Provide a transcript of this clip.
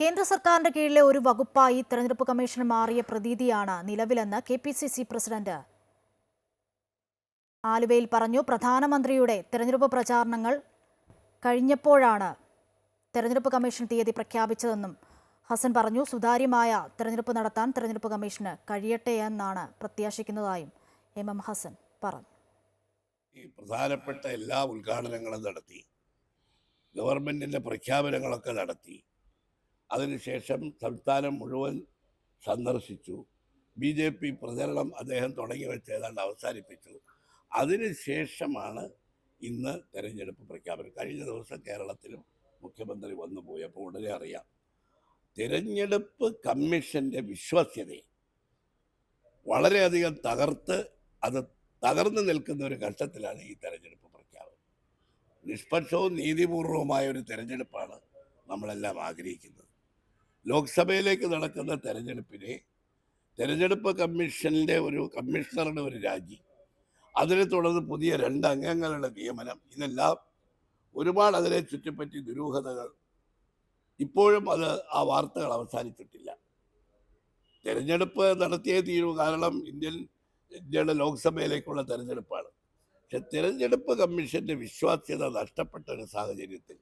കേന്ദ്ര സർക്കാരിന്റെ കീഴിലെ ഒരു വകുപ്പായി തെരഞ്ഞെടുപ്പ് കമ്മീഷൻ മാറിയ പ്രതീതിയാണ് നിലവിലെന്ന് K P C C president ആലുവയിൽ പറഞ്ഞു. പ്രധാനമന്ത്രിയുടെ തെരഞ്ഞെടുപ്പ് പ്രചാരണങ്ങൾ കഴിഞ്ഞപ്പോഴാണ് തെരഞ്ഞെടുപ്പ് കമ്മീഷൻ തീയതി പ്രഖ്യാപിച്ചതെന്നും ഹസൻ പറഞ്ഞു. സുതാര്യമായ തെരഞ്ഞെടുപ്പ് നടത്താൻ തെരഞ്ഞെടുപ്പ് കമ്മീഷന് കഴിയട്ടെ എന്നാണ് പ്രത്യാശിക്കുന്നതായും എം എം ഹസൻ പറഞ്ഞു. ഈ പ്രധാനപ്പെട്ട എല്ലാ ഉദ്ഘാടനങ്ങളും നടത്തി ഗവൺമെന്റിന്റെ പ്രഖ്യാപനങ്ങളൊക്കെ നടത്തി അതിനുശേഷം സംസ്ഥാനം മുഴുവൻ സന്ദർശിച്ചു. ബി ജെ പി പ്രചരണം അദ്ദേഹം തുടങ്ങി വെച്ച് ഏതാണ്ട് അവസാനിപ്പിച്ചു. അതിനുശേഷമാണ് ഇന്ന് തെരഞ്ഞെടുപ്പ് പ്രഖ്യാപനം. കഴിഞ്ഞ ദിവസം കേരളത്തിലും മുഖ്യമന്ത്രി വന്നു പോയപ്പോൾ ഉടനെ അറിയാം. തിരഞ്ഞെടുപ്പ് കമ്മീഷന്റെ വിശ്വാസ്യതയെ വളരെയധികം തകർത്ത് അത് തകർന്നു നിൽക്കുന്ന ഒരു ഘട്ടത്തിലാണ് ഈ തെരഞ്ഞെടുപ്പ് പ്രഖ്യാപനം. നിഷ്പക്ഷവും നീതിപൂർവവുമായ ഒരു തെരഞ്ഞെടുപ്പാണ് നമ്മളെല്ലാം ആഗ്രഹിക്കുന്നത്. ലോക്സഭയിലേക്ക് നടക്കുന്ന തെരഞ്ഞെടുപ്പിനെ തെരഞ്ഞെടുപ്പ് കമ്മീഷനിലെ ഒരു കമ്മീഷണറുടെ ഒരു രാജി അതിനെ തുടർന്ന് പുതിയ രണ്ട് അംഗങ്ങളുടെ നിയമനം ഇതെല്ലാം ഒരുപാട് അതിനെ ചുറ്റിപ്പറ്റി ദുരൂഹതകൾ. ഇപ്പോഴും അത് ആ വാർത്തകൾ അവസാനിച്ചിട്ടില്ല. തെരഞ്ഞെടുപ്പ് നടത്തിയേ തീരൂ കാരണം ഇന്ത്യൻ ഇന്ത്യയുടെ ലോക്സഭയിലേക്കുള്ള തെരഞ്ഞെടുപ്പാണ്. പക്ഷെ തെരഞ്ഞെടുപ്പ് കമ്മീഷന്റെ വിശ്വാസ്യത നഷ്ടപ്പെട്ട ഒരു സാഹചര്യത്തിൽ